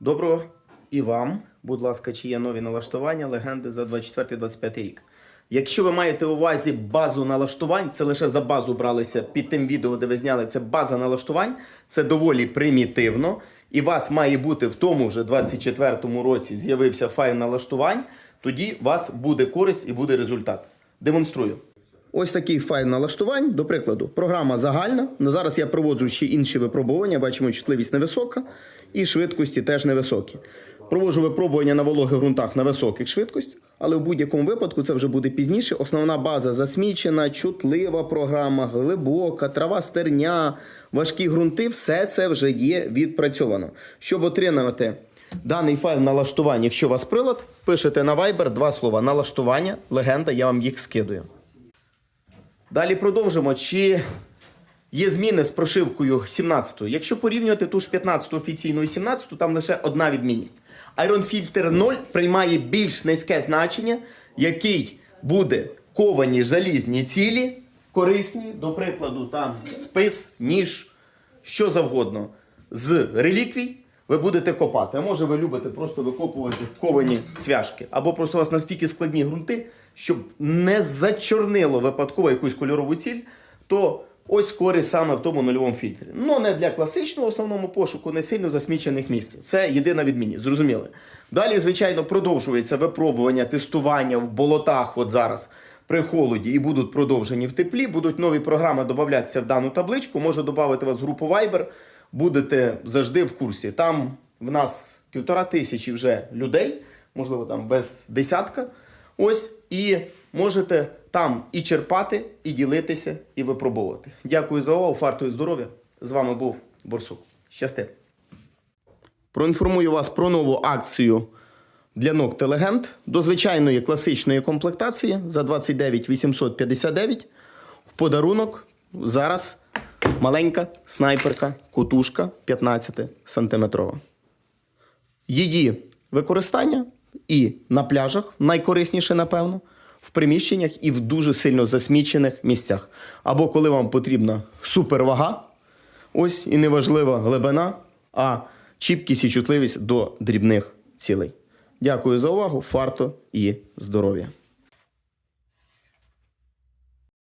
Доброго і вам, будь ласка, чи є нові налаштування легенди за 24-25 рік. Якщо ви маєте увазі базу налаштувань, це лише за базу бралися під тим відео, де ви зняли це база налаштувань. Це доволі примітивно. І вас має бути в тому же 24-му році з'явився файл налаштувань. Тоді у вас буде користь і буде результат. Демонструю. Ось такий файл налаштувань, до прикладу, програма загальна. На зараз я проводжу ще інші випробування. Бачимо, чутливість невисока і швидкості теж невисокі. Проводжу випробування на вологих ґрунтах на високих швидкостях, але в будь-якому випадку це вже буде пізніше. Основна база засмічена, чутлива програма, глибока, трава стерня, важкі ґрунти все це вже є відпрацьовано. Щоб отримати даний файл налаштувань, якщо у вас прилад, пишете на Viber два слова налаштування, легенда, я вам їх скидую. Далі продовжимо. Чи є зміни з прошивкою 17-ї? Якщо порівнювати ту ж 15 офіційну і 17, там лише одна відмінність. Filter 0 приймає більш низьке значення, який буде ковані залізні цілі, корисні, до прикладу, там спис, ніж, що завгодно. З реліквій ви будете копати. А може ви любите просто викопувати ковані цвяшки. Або просто у вас настільки складні ґрунти, щоб не зачорнило випадково якусь кольорову ціль, то ось користь саме в тому нульовому фільтрі. Ну не для класичного основному пошуку, не сильно засмічених місць. Це єдина відмінність, зрозуміли. Далі, звичайно, продовжується випробування, тестування в болотах, от зараз. При холоді і будуть продовжені в теплі, будуть нові програми додатися в дану табличку. Можу додати вас в групу Viber, будете завжди в курсі. Там в нас півтора тисячі вже людей, можливо, там без десятка. Ось і можете там і черпати, і ділитися, і випробовувати. Дякую за увагу, фарту і здоров'я. З вами був Борсук. Щасти! Проінформую вас про нову акцію для ног Телегент до звичайної класичної комплектації за 29 859. В подарунок зараз маленька снайперка кутушка 15 сантиметрова. Її використання і на пляжах найкорисніше, напевно, в приміщеннях і в дуже сильно засмічених місцях. Або коли вам потрібна супервага, ось і неважлива глибина, а чіпкість і чутливість до дрібних цілей. Дякую за увагу, фарто і здоров'я!